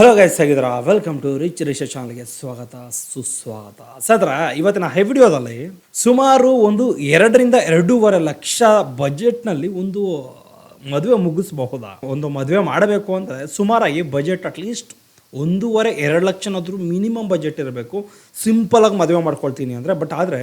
Hello guys ಹೇಗಿದ್ರ welcome to rich Risha ಚಾನಲ್ಗೆ ಸ್ವಾಗತ ಸುಸ್ವಾಗತ ಸದ್ರ, ಇವತ್ತಿನ ಹೈ ವಿಡಿಯೋದಲ್ಲಿ ಸುಮಾರು ಒಂದು ಎರಡರಿಂದ ಎರಡೂವರೆ ಲಕ್ಷ ಬಜೆಟ್ನಲ್ಲಿ ಒಂದು ಮದುವೆ ಮುಗಿಸಬಹುದಾ? ಒಂದು ಮದುವೆ ಮಾಡಬೇಕು ಅಂದರೆ ಸುಮಾರಾಗಿ ಬಜೆಟ್ ಅಟ್ಲೀಸ್ಟ್ ಒಂದೂವರೆ ಎರಡು ಲಕ್ಷನಾದರೂ ಮಿನಿಮಮ್ ಬಜೆಟ್ ಇರಬೇಕು. ಸಿಂಪಲಾಗಿ ಮದುವೆ ಮಾಡ್ಕೊಳ್ತೀನಿ ಅಂದರೆ ಬಟ್ ಆದರೆ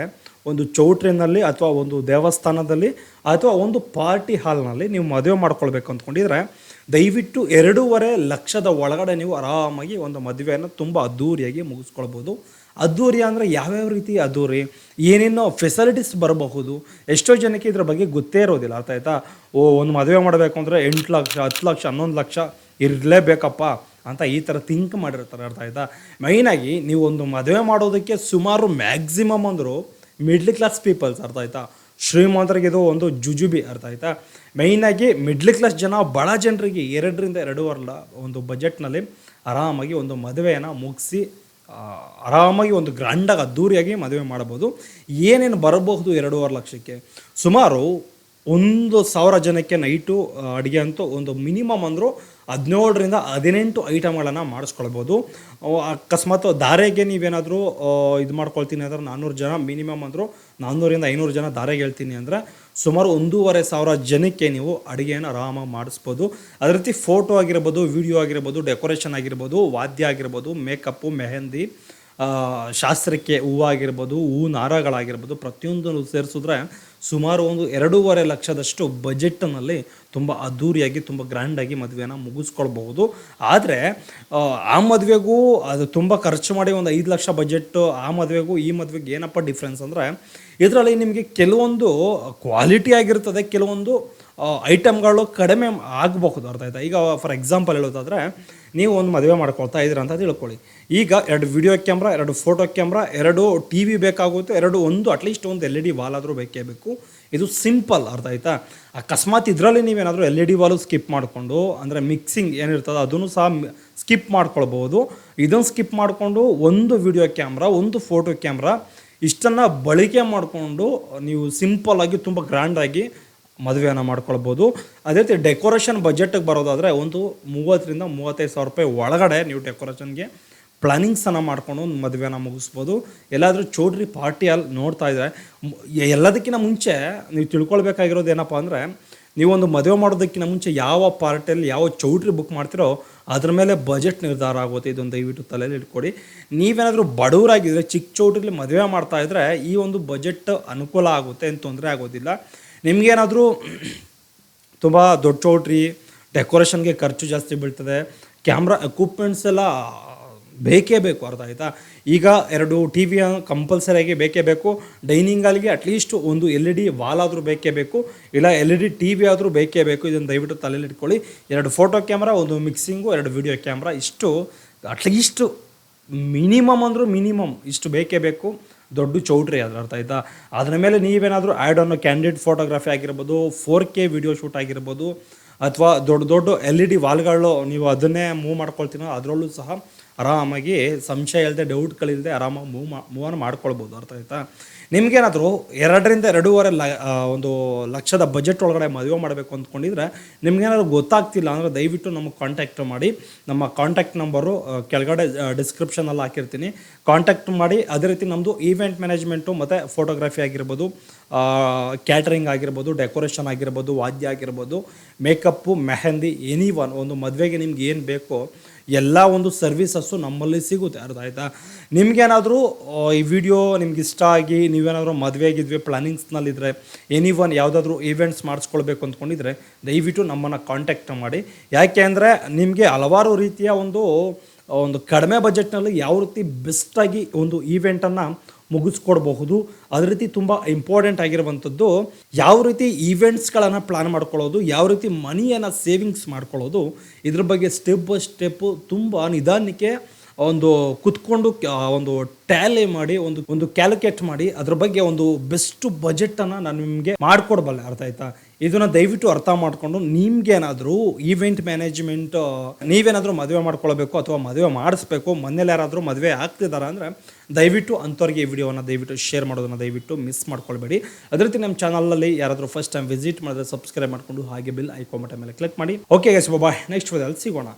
ಒಂದು ಚೌಟ್ರಿನಲ್ಲಿ ಅಥವಾ ಒಂದು ದೇವಸ್ಥಾನದಲ್ಲಿ ಅಥವಾ ಒಂದು ಪಾರ್ಟಿ ಹಾಲ್ನಲ್ಲಿ ನೀವು ಮದುವೆ ಮಾಡ್ಕೊಳ್ಬೇಕು ಅಂದ್ಕೊಂಡಿದ್ರೆ ದಯವಿಟ್ಟು ಎರಡೂವರೆ ಲಕ್ಷದ ಒಳಗಡೆ ನೀವು ಆರಾಮಾಗಿ ಒಂದು ಮದುವೆಯನ್ನು ತುಂಬ ಅದ್ಧೂರಿಯಾಗಿ ಮುಗಿಸ್ಕೊಳ್ಬೋದು. ಅದ್ದೂರಿ ಅಂದರೆ ಯಾವ್ಯಾವ ರೀತಿ ಅದ್ದೂರಿ? ಏನೇನೋ ಫೆಸಿಲಿಟೀಸ್ ಬರಬಹುದು? ಎಷ್ಟೋ ಜನಕ್ಕೆ ಇದ್ರ ಬಗ್ಗೆ ಗೊತ್ತೇ ಇರೋದಿಲ್ಲ, ಅರ್ಥ ಆಯ್ತಾ? ಓ, ಒಂದು ಮದುವೆ ಮಾಡಬೇಕು ಅಂದರೆ ಎಂಟು ಲಕ್ಷ, ಹತ್ತು ಲಕ್ಷ, ಹನ್ನೊಂದು ಲಕ್ಷ ಇರಲೇಬೇಕಪ್ಪ ಅಂತ ಈ ಥರ ಥಿಂಕ್ ಮಾಡಿರ್ತಾರೆ, ಅರ್ಥ ಆಯ್ತಾ? ಮೈನಾಗಿ ನೀವು ಒಂದು ಮದುವೆ ಮಾಡೋದಕ್ಕೆ ಸುಮಾರು ಮ್ಯಾಕ್ಸಿಮಮ್ ಅಂದರು ಮಿಡ್ಲ್ ಕ್ಲಾಸ್ ಪೀಪಲ್ಸ್ ಅರ್ಥ ಆಯ್ತಾ? ಶ್ರೀಮಂತರಿಗೆ ಇದು ಒಂದು ಜುಜುಬಿ ಅರ್ಥ ಆಯ್ತಾ? ಮೇಯ್ನಾಗಿ ಮಿಡ್ಲ್ ಕ್ಲಾಸ್ ಜನ ಬಡ ಜನರಿಗೆ ಎರಡರಿಂದ ಎರಡೂವರೆ ಒಂದು ಬಜೆಟ್ನಲ್ಲಿ ಆರಾಮಾಗಿ ಒಂದು ಮದುವೆಯನ್ನು ಮುಗಿಸಿ ಆರಾಮಾಗಿ ಒಂದು ಗ್ರ್ಯಾಂಡಾಗಿ ಅದ್ದೂರಿಯಾಗಿ ಮದುವೆ ಮಾಡ್ಬೋದು ಏನೇನು ಬರಬಹುದು ಎರಡೂವರೆ ಲಕ್ಷಕ್ಕೆ? ಸುಮಾರು ಒಂದು ಸಾವಿರ ಜನಕ್ಕೆ ನೈಟು ಅಡುಗೆ ಅಂತೂ ಒಂದು ಮಿನಿಮಮ್ ಅಂದರೂ ಹದಿನೇಳರಿಂದ ಹದಿನೆಂಟು ಐಟಮ್ಗಳನ್ನು ಮಾಡಿಸ್ಕೊಳ್ಬೋದು. ಅಕಸ್ಮಾತ್ ದಾರೆಗೆ ನೀವೇನಾದರೂ ಇದು ಮಾಡ್ಕೊಳ್ತೀನಿ ಅಂದರೆ ನಾನ್ನೂರು ಜನ ಮಿನಿಮಮ್ ಅಂದರೂ ನಾನ್ನೂರಿಂದ ಐನೂರು ಜನ ದಾರೆಗೆ ಹೇಳ್ತೀನಿ ಅಂದರೆ ಸುಮಾರು ಒಂದೂವರೆ ಸಾವಿರ ಜನಕ್ಕೆ ನೀವು ಅಡುಗೆಯನ್ನು ಆರಾಮಾಗಿ ಮಾಡಿಸ್ಬೋದು. ಅದೇ ರೀತಿ ಫೋಟೋ ಆಗಿರ್ಬೋದು, ವಿಡಿಯೋ ಆಗಿರ್ಬೋದು, ಡೆಕೋರೇಷನ್ ಆಗಿರ್ಬೋದು, ವಾದ್ಯ ಆಗಿರ್ಬೋದು, ಮೇಕಪ್ಪು, ಮೆಹಂದಿ ಶಾಸ್ತ್ರಕ್ಕೆ ಹೂವು ಆಗಿರ್ಬೋದು ಹೂ ನಾರಗಳಾಗಿರ್ಬೋದು, ಪ್ರತಿಯೊಂದನ್ನು ಸೇರಿಸಿದ್ರೆ ಸುಮಾರು ಒಂದು ಎರಡೂವರೆ ಲಕ್ಷದಷ್ಟು ಬಜೆಟ್ನಲ್ಲಿ ತುಂಬ ಅದ್ದೂರಿಯಾಗಿ ತುಂಬ ಗ್ರ್ಯಾಂಡಾಗಿ ಮದುವೆನ ಮುಗಿಸ್ಕೊಳ್ಬಹುದು. ಆದರೆ ಆ, ಮದುವೆಗೂ ಅದು ತುಂಬ ಖರ್ಚು ಮಾಡಿ ಒಂದು ಐದು ಲಕ್ಷ ಬಜೆಟ್ಟು ಆ ಮದುವೆಗೂ ಈ ಮದುವೆಗೆ ಏನಪ್ಪ ಡಿಫ್ರೆನ್ಸ್ ಅಂದರೆ ಇದರಲ್ಲಿ ನಿಮಗೆ ಕೆಲವೊಂದು ಕ್ವಾಲಿಟಿ ಆಗಿರ್ತದೆ ಕೆಲವೊಂದು ಐಟಮ್ಗಳು ಕಡಿಮೆ ಆಗಬಹುದು ಅರ್ಥ ಆಯ್ತಾ? ಈಗ ಫಾರ್ ಎಕ್ಸಾಂಪಲ್ ಹೇಳೋದಾದರೆ ನೀವು ಒಂದು ಮದುವೆ ಮಾಡ್ಕೊಳ್ತಾ ಇದ್ದೀರಾ ಅಂತ ತಿಳ್ಕೊಳ್ಳಿ. ಈಗ ಎರಡು ವಿಡಿಯೋ ಕ್ಯಾಮ್ರಾ ಎರಡು ಫೋಟೋ ಕ್ಯಾಮ್ರಾ ಎರಡು ಟಿ ವಿ ಬೇಕಾಗುತ್ತೆ ಎರಡು ಒಂದು ಅಟ್ಲೀಸ್ಟ್ ಒಂದು ಎಲ್ ಇ ಡಿ ವಾಲ್ ಆದರೂ ಬೇಕೇ ಬೇಕು. ಇದು ಸಿಂಪಲ್ ಅರ್ಥ ಆಯ್ತಾ? ಅಕಸ್ಮಾತ್ ಇದರಲ್ಲಿ ನೀವೇನಾದರೂ L E D wall skip ಮಾಡಿಕೊಂಡು, ಅಂದರೆ ಮಿಕ್ಸಿಂಗ್ ಏನಿರ್ತದೆ ಅದನ್ನು ಸಹ ಸ್ಕಿಪ್ ಮಾಡ್ಕೊಳ್ಬೋದು. ಇದನ್ನು ಸ್ಕಿಪ್ ಮಾಡಿಕೊಂಡು ಒಂದು ವಿಡಿಯೋ ಕ್ಯಾಮ್ರಾ, ಒಂದು ಫೋಟೋ ಕ್ಯಾಮ್ರಾ, ಇಷ್ಟನ್ನು ಬಳಕೆ ಮಾಡಿಕೊಂಡು ನೀವು ಸಿಂಪಲ್ಲಾಗಿ ತುಂಬ ಗ್ರ್ಯಾಂಡಾಗಿ ಮದುವೆಯನ್ನು ಮಾಡ್ಕೊಳ್ಬೋದು. ಅದೇ ರೀತಿ ಡೆಕೋರೇಷನ್ ಬಜೆಟಿಗೆ ಬರೋದಾದರೆ ಒಂದು ಮೂವತ್ತರಿಂದ ಮೂವತ್ತೈದು ಸಾವಿರ ರೂಪಾಯಿ ಒಳಗಡೆ ನೀವು ಡೆಕೋರೇಷನ್ಗೆ ಪ್ಲಾನಿಂಗ್ಸನ್ನು ಮಾಡ್ಕೊಂಡು ಒಂದು ಮದುವೆನ ಮುಗಿಸ್ಬೋದು. ಎಲ್ಲಾದರೂ ಚೌಡ್ರಿ ಪಾರ್ಟಿ ಅಲ್ಲಿ ನೋಡ್ತಾ ಇದ್ದರೆ ಎಲ್ಲದಕ್ಕಿಂತ ಮುಂಚೆ ನೀವು ತಿಳ್ಕೊಳ್ಬೇಕಾಗಿರೋದು ಏನಪ್ಪ ಅಂದರೆ ನೀವೊಂದು ಮದುವೆ ಮಾಡೋದಕ್ಕಿಂತ ಮುಂಚೆ ಯಾವ ಪಾರ್ಟಿಯಲ್ಲಿ ಯಾವ ಚೌಟ್ರಿ ಬುಕ್ ಮಾಡ್ತೀರೋ ಅದ್ರ ಮೇಲೆ ಬಜೆಟ್ ನಿರ್ಧಾರ ಆಗುತ್ತೆ. ಇದೊಂದು ದಯವಿಟ್ಟು ತಲೆಯಲ್ಲಿ ಇಟ್ಕೊಡಿ. ನೀವೇನಾದರೂ ಬಡವರಾಗಿದ್ದರೆ ಚಿಕ್ಕ ಚೌಟ್ರಿಲಿ ಮದುವೆ ಮಾಡ್ತಾ ಇದ್ದರೆ ಈ ಒಂದು ಬಜೆಟ್ ಅನುಕೂಲ ಆಗುತ್ತೆ ಏನು ತೊಂದರೆ ಆಗೋದಿಲ್ಲ. ನಿಮಗೇನಾದರೂ ತುಂಬ ದೊಡ್ಡ ಚೌಟ್ರಿ ಡೆಕೋರೇಷನ್ಗೆ ಖರ್ಚು ಜಾಸ್ತಿ ಬೀಳ್ತದೆ ಕ್ಯಾಮ್ರಾ ಎಕ್ವಿಪ್ಮೆಂಟ್ಸ್ ಎಲ್ಲ ಬೇಕೇ ಬೇಕು, ಅರ್ಥ ಆಯಿತಾ? ಈಗ ಎರಡು ಟಿ ವಿ ಕಂಪಲ್ಸರಿಯಾಗಿ ಬೇಕೇ ಬೇಕು ಡೈನಿಂಗ್ ಅಟ್ಲೀಸ್ಟ್ ಒಂದು ಎಲ್ ಇ ಡಿ ವಾಲ್ ಆದರೂ ಬೇಕೇ ಬೇಕು, ಇಲ್ಲ L E D T V ಆದರೂ ಬೇಕೇ ಬೇಕು. ಇದನ್ನು ದಯವಿಟ್ಟು ತಲೆಯಲ್ಲಿ ಇಟ್ಕೊಳ್ಳಿ. ಎರಡು ಫೋಟೋ ಕ್ಯಾಮ್ರಾ ಒಂದು ಮಿಕ್ಸಿಂಗು ಎರಡು ವಿಡಿಯೋ ಕ್ಯಾಮ್ರಾ ಇಷ್ಟು ಅಟ್ಲೀಸ್ಟ್ ಮಿನಿಮಮ್ ಅಂದರೂ ಮಿನಿಮಮ್ ಇಷ್ಟು ಬೇಕೇ ಬೇಕು. ದೊಡ್ಡ ಚೌಟ್ರಿ ಅದರ ಅರ್ಥ ಆಯಿತಾ? ಅದರ ಮೇಲೆ ನೀವೇನಾದರೂ ಆ್ಯಡ್ ಅನ್ನೋ ಕ್ಯಾಂಡಿಡೇಟ್ ಫೋಟೋಗ್ರಫಿ ಆಗಿರ್ಬೋದು ಫೋರ್ ಕೆ ವಿಡಿಯೋ ಶೂಟ್ ಆಗಿರ್ಬೋದು, ಅಥವಾ ದೊಡ್ಡ ದೊಡ್ಡ ಎಲ್ ಇ ಡಿ ವಾಲ್ಗಳು ನೀವು ಅದನ್ನೇ ಮೂವ್ ಮಾಡ್ಕೊಳ್ತೀನೋ, ಅದರಲ್ಲೂ ಸಹ ಆರಾಮಾಗಿ, ಸಂಶಯ ಇಲ್ಲದೆ ಡೌಟ್ಗಳಿಲ್ಲದೆ ಆರಾಮಾಗಿ ಮೂವ್ ಮಾ ಮೂವನ್ನು ಮಾಡ್ಕೊಳ್ಬೋದು, ಅರ್ಥ ಆಯ್ತಾ? ನಿಮಗೇನಾದರೂ ಎರಡರಿಂದ ಎರಡೂವರೆ ಲ ಒಂದು ಲಕ್ಷದ ಬಜೆಟ್ ಒಳಗಡೆ ಮದುವೆ ಮಾಡಬೇಕು ಅಂದ್ಕೊಂಡಿದ್ರೆ ನಿಮ್ಗೇನಾದ್ರು ಗೊತ್ತಾಗ್ತಿಲ್ಲ ಅಂದರೆ ದಯವಿಟ್ಟು ನಮಗೆ ಕಾಂಟ್ಯಾಕ್ಟ್ ಮಾಡಿ. ನಮ್ಮ ಕಾಂಟ್ಯಾಕ್ಟ್ ನಂಬರು ಕೆಳಗಡೆ ಡಿಸ್ಕ್ರಿಪ್ಷನಲ್ಲಿ ಹಾಕಿರ್ತೀನಿ. ಕಾಂಟ್ಯಾಕ್ಟ್ ಮಾಡಿ, ಅದೇ ರೀತಿ ನಮ್ಮದು ಈವೆಂಟ್ ಮ್ಯಾನೇಜ್ಮೆಂಟು ಮತ್ತು ಫೋಟೋಗ್ರಫಿ ಆಗಿರ್ಬೋದು ಕ್ಯಾಟ್ರಿಂಗ್ ಆಗಿರ್ಬೋದು ಡೆಕೋರೇಷನ್ ಆಗಿರ್ಬೋದು, ವಾದ್ಯ ಆಗಿರ್ಬೋದು ಮೇಕಪ್ಪು ಮೆಹಂದಿ ಎನಿ ಒನ್ ಒಂದು ಮದುವೆಗೆ ನಿಮ್ಗೆ ಏನು ಬೇಕೋ ಎಲ್ಲ ಒಂದು ಸರ್ವಿಸಸ್ಸು ನಮ್ಮಲ್ಲಿ ಸಿಗುತ್ತೆ. ಅರ್ಥ ಆಯಿತಾ? ನಿಮಗೇನಾದರೂ ಈ ವಿಡಿಯೋ ನಿಮ್ಗೆ ಇಷ್ಟ ಆಗಿ ನೀವೇನಾದರೂ ಮದುವೆ ಆಗಿದ್ವಿ ಪ್ಲಾನಿಂಗ್ಸ್ನಲ್ಲಿದ್ದರೆ ಎನಿ ಒನ್ ಯಾವುದಾದ್ರೂ ಈವೆಂಟ್ಸ್ ಮಾಡಿಸ್ಕೊಳ್ಬೇಕು ಅಂದ್ಕೊಂಡಿದ್ರೆ, ದಯವಿಟ್ಟು ನಮ್ಮನ್ನು ಕಾಂಟ್ಯಾಕ್ಟ್ ಮಾಡಿ. ಯಾಕೆ ಅಂದರೆ, ನಿಮಗೆ ಹಲವಾರು ರೀತಿಯ ಒಂದು ಒಂದು ಕಡಿಮೆ ಬಜೆಟ್ನಲ್ಲಿ ಯಾವ ರೀತಿ ಬೆಸ್ಟಾಗಿ ಒಂದು ಈವೆಂಟನ್ನು ಮುಗಿಸ್ಕೊಡ್ಬಹುದು. ಅದೇ ರೀತಿ ತುಂಬ ಇಂಪಾರ್ಟೆಂಟ್ ಆಗಿರುವಂಥದ್ದು ಯಾವ ರೀತಿ ಈವೆಂಟ್ಸ್ಗಳನ್ನು ಪ್ಲಾನ್ ಮಾಡ್ಕೊಳ್ಳೋದು, ಯಾವ ರೀತಿ ಮನಿಯನ್ನು ಸೇವಿಂಗ್ಸ್ ಮಾಡ್ಕೊಳ್ಳೋದು, ಇದ್ರ ಬಗ್ಗೆ ಸ್ಟೆಪ್ ಬೈ ಸ್ಟೆಪ್ಪು ತುಂಬ ನಿಧಾನಕ್ಕೆ ಒಂದು ಕುತ್ಕೊಂಡು ಒಂದು ಟ್ಯಾಲಿ ಮಾಡಿ, ಒಂದು ಒಂದು ಕ್ಯಾಲ್ಕುಲೇಟ್ ಮಾಡಿ, ಅದ್ರ ಬಗ್ಗೆ ಒಂದು ಬೆಸ್ಟ್ ಬಜೆಟ್ ಅನ್ನ ನಾನು ನಿಮಗೆ ಮಾಡ್ಕೊಡ್ಬಲ್ಲ, ಅರ್ಥ ಆಯ್ತಾ? ಇದನ್ನ ದಯವಿಟ್ಟು ಅರ್ಥ ಮಾಡಿಕೊಂಡು ನಿಮ್ಗೇನಾದರೂ ಈವೆಂಟ್ ಮ್ಯಾನೇಜ್ಮೆಂಟ್ ನೀವೇನಾದರೂ ಮದುವೆ ಮಾಡ್ಕೊಳ್ಬೇಕು ಅಥವಾ ಮದುವೆ ಮಾಡಿಸ್ಬೇಕು, ಮನೇಲಿ ಯಾರಾದರೂ ಮದುವೆ ಆಗ್ತಿದಾರ ಅಂದರೆ ದಯವಿಟ್ಟು ಅಂಥವ್ರಿಗೆ ಈ ವಿಡಿಯೋವನ್ನು ದಯವಿಟ್ಟು ಶೇರ್ ಮಾಡೋದನ್ನು ದಯವಿಟ್ಟು ಮಿಸ್ ಮಾಡ್ಕೊಳ್ಬೇಡಿ. ಅದೇ ರೀತಿ ನಮ್ಮ ಚಾನಲಲ್ಲಿ ಯಾರಾದರೂ ಫಸ್ಟ್ ಟೈಮ್ ವಿಸಿಟ್ ಮಾಡಿದ್ರೆ ಸಬ್ಸ್ಕ್ರೈಬ್ ಮಾಡಿಕೊಂಡು ಹಾಗೆ ಬಿಲ್ ಐಕಾನ್ ಮೇಲೆ ಕ್ಲಿಕ್ ಮಾಡಿ. ಓಕೆ ಗೈಸ್ ಬಾಯ್ ನೆಕ್ಸ್ಟ್ ವಿಡಿಯೋದಲ್ಲಿ ಸಿಗೋಣ.